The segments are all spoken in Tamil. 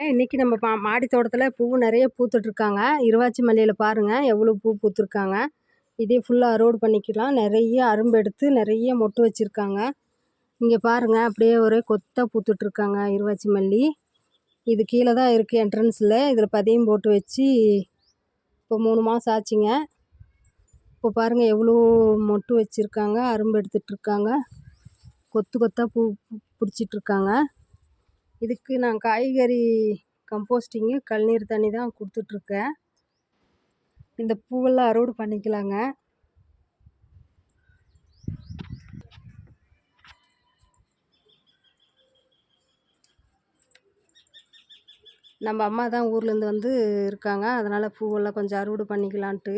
இன்னைக்கு நம்ம பா மாடி தோட்டத்தில் பூ நிறைய பூத்துட்ருக்காங்க. இருவாச்சி மல்லியில் பாருங்கள் எவ்வளோ பூ பூத்துருக்காங்க. இதே ஃபுல்லாக அறுவடை பண்ணிக்கலாம். நிறைய அரும்பு எடுத்து நிறைய மொட்டு வச்சுருக்காங்க. இங்கே பாருங்கள் அப்படியே ஒரே கொத்தாக பூத்துட்ருக்காங்க இருவாச்சி மல்லி. இது கீழே தான் இருக்குது என்ட்ரன்ஸில் இதில் பதியம் போட்டு வச்சு இப்போ மூணு மாதம் ஆச்சுங்க. இப்போ பாருங்கள் எவ்வளோ மொட்டு வச்சுருக்காங்க அரும்பு எடுத்துகிட்ருக்காங்க கொத்து கொத்தாக பூ பிடிச்சிட்ருக்காங்க. இதுக்கு நான் காய்கறி கம்போஸ்டிங்கு கழுநீர் தண்ணி தான் கொடுத்துட்ருக்கேன். இந்த பூவெல்லாம் அறுவடை பண்ணிக்கலாங்க. நம்ம அம்மா தான் ஊர்லேருந்து வந்து இருக்காங்க. அதனால் பூவெல்லாம் கொஞ்சம் அறுவடை பண்ணிக்கலான்ட்டு.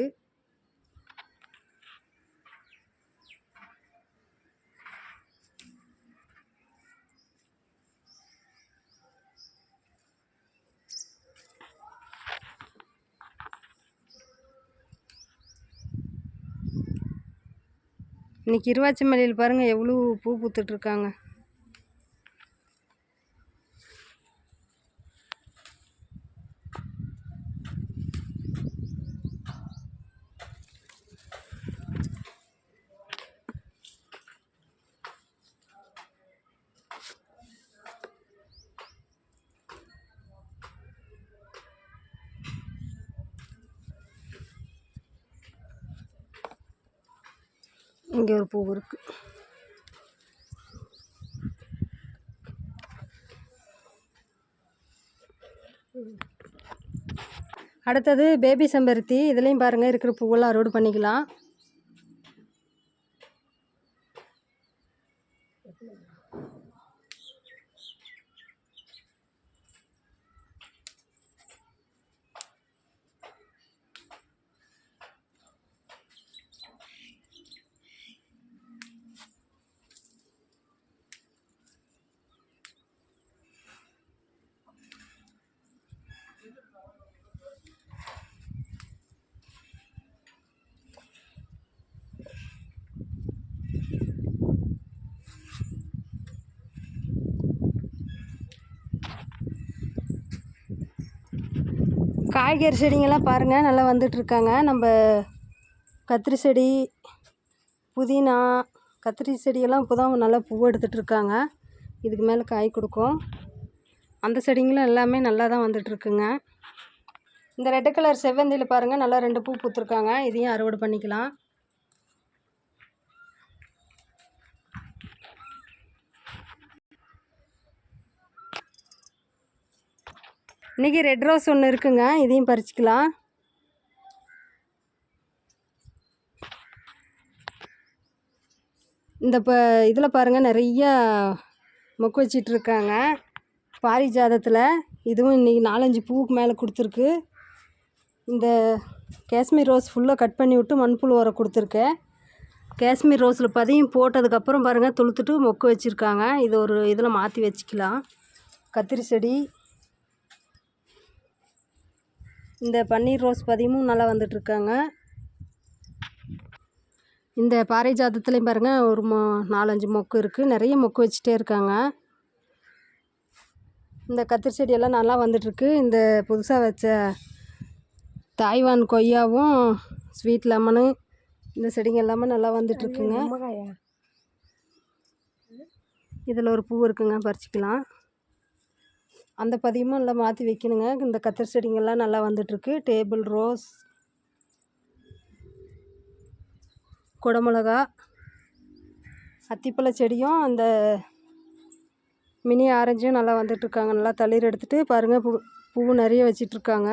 இன்றைக்கி இருவாச்சி மல்லியில் பாருங்கள் எவ்வளோ பூ பூத்துட்ருக்காங்க இங்கே ஒரு பூ இருக்குது அடுத்தது பேபி செம்பருத்தி. இதுலேயும் பாருங்கள் இருக்கிற பூவெல்லாம் அறுவடை பண்ணிக்கலாம். காய்கறி செடிங்கெல்லாம் பாருங்கள் நல்லா வந்துட்டுருக்காங்க. நம்ம கத்திரி செடி புதினா கத்திரி செடியெல்லாம் இப்போ தான் நல்லா பூ எடுத்துகிட்ருக்காங்க இதுக்கு மேலே காய் கொடுக்கும். அந்த செடிங்களும் எல்லாமே நல்லா தான் வந்துட்டுருக்குங்க. இந்த ரெட் கலர் செவ்வந்தியில் பாருங்கள் நல்லா ரெண்டு பூ பூத்துருக்காங்க. இதையும் அறுவடை பண்ணிக்கலாம். இன்றைக்கி ரெட் ரோஸ் ஒன்று இருக்குங்க. இதையும் பறிச்சிக்கலாம். இந்த இப்போ இதில் பாருங்கள் நிறையா மொக்கு வச்சிட்ருக்காங்க பாரிஜாதத்தில். இதுவும் இன்றைக்கி நாலஞ்சு பூவுக்கு மேலே கொடுத்துருக்கு. இந்த காஷ்மீர் ரோஸ் ஃபுல்லாக கட் பண்ணி விட்டு மண்புழு உரம் கொடுத்துருக்கேன். காஷ்மீர் ரோஸில் பதியம் போட்டதுக்கப்புறம் பாருங்கள் துளுத்துட்டு மொக்கு வச்சுருக்காங்க. இது ஒரு இதில் மாற்றி வச்சுக்கலாம். கத்திரி செடி இந்த பன்னீர் ரோஸ் பதியமும் நல்லா வந்துட்டுருக்காங்க. இந்த பாரிஜாதத்துலேயும் பாருங்கள் ஒரு மொ நாலஞ்சு மொக்கு இருக்குது நிறைய மொக்கு வச்சுட்டே இருக்காங்க. இந்த கத்திரி செடியெல்லாம் நல்லா வந்துட்டுருக்கு. இந்த புதுசாக வச்ச தாய்வான் கொய்யாவும் ஸ்வீட் லெமனு இந்த செடிங்க எல்லாமே நல்லா வந்துட்டுருக்குங்க. இதில் ஒரு பூ இருக்குங்க பறிச்சிக்கலாம். அந்த பதியமும் நல்லா மாற்றி வைக்கணுங்க. இந்த கத்திரி செடிங்கள்லாம் நல்லா வந்துட்டுருக்கு. டேபிள் ரோஸ் குடமிளகா அத்திப்பழ செடியும் அந்த மினி ஆரஞ்சும் நல்லா வந்துட்டுருக்காங்க. நல்லா தளிர் எடுத்துகிட்டு பாருங்கள் பூ பூ நிறைய வச்சிட்ருக்காங்க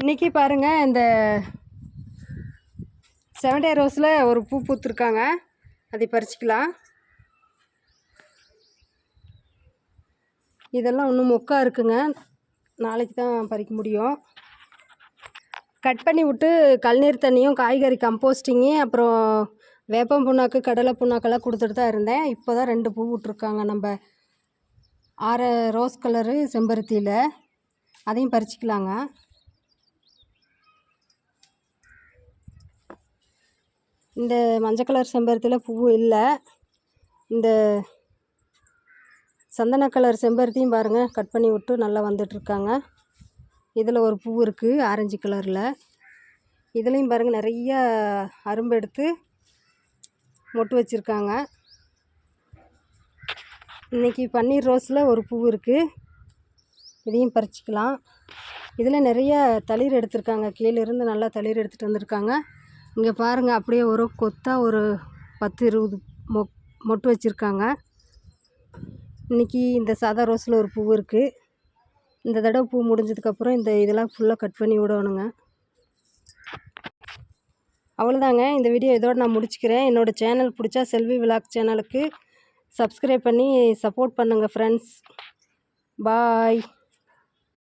இன்றைக்கி பாருங்கள் இந்த செவன்டே ரோஸில் ஒரு பூ பூத்துருக்காங்க. அதை பறிச்சிக்கலாம். இதெல்லாம் இன்னும் மொக்கா இருக்குங்க. நாளைக்கு தான் பறிக்க முடியும். கட் பண்ணி விட்டு கல்நீர் தண்ணியும் காய்கறி கம்போஸ்டிங்கு அப்புறம் வேப்பம் புண்ணாக்கு கடலை புண்ணாக்கெல்லாம் கொடுத்துட்டு தான் இருந்தேன். இப்போ தான் ரெண்டு பூ விட்ருக்காங்க நம்ம ஆற ரோஸ் கலரு செம்பருத்தியில். அதையும் பறிச்சிக்கலாங்க. இந்த மஞ்சள் கலர் செம்பருத்தியில் பூ இல்லை. இந்த சந்தன கலர் செம்பருத்தியும் பாருங்கள் கட் பண்ணி விட்டு நல்லா வந்துட்டுருக்காங்க. இதில் ஒரு பூ இருக்குது ஆரஞ்சு கலரில். இதுலேயும் பாருங்கள் நிறைய அரும்பு எடுத்து மொட்டு வச்சுருக்காங்க. இன்றைக்கி பன்னீர் ரோஸில் ஒரு பூ இருக்குது இதையும் பறிச்சிக்கலாம். இதில் நிறைய தளிர் எடுத்திருக்காங்க. கீழே இருந்து நல்லா தளிர் எடுத்துகிட்டு வந்திருக்காங்க. இங்கே பாருங்கள் அப்படியே ஒரு கொத்தாக ஒரு பத்து இருபது மொ மொட்டு வச்சுருக்காங்க. இன்றைக்கி இந்த சாதா ரோஸில் ஒரு பூ இருக்குது இந்த தடவை பூ முடிஞ்சதுக்கப்புறம் இந்த இதெல்லாம் ஃபுல்லாக கட் பண்ணி விடணுங்க. அவ்வளோதாங்க இந்த வீடியோ இதோடு நான் முடிச்சுக்கிறேன். என்னோடய சேனல் பிடிச்சா செல்வி விலாக் சேனலுக்கு சப்ஸ்கிரைப் பண்ணி சப்போர்ட் பண்ணுங்கள் ஃப்ரெண்ட்ஸ் பாய்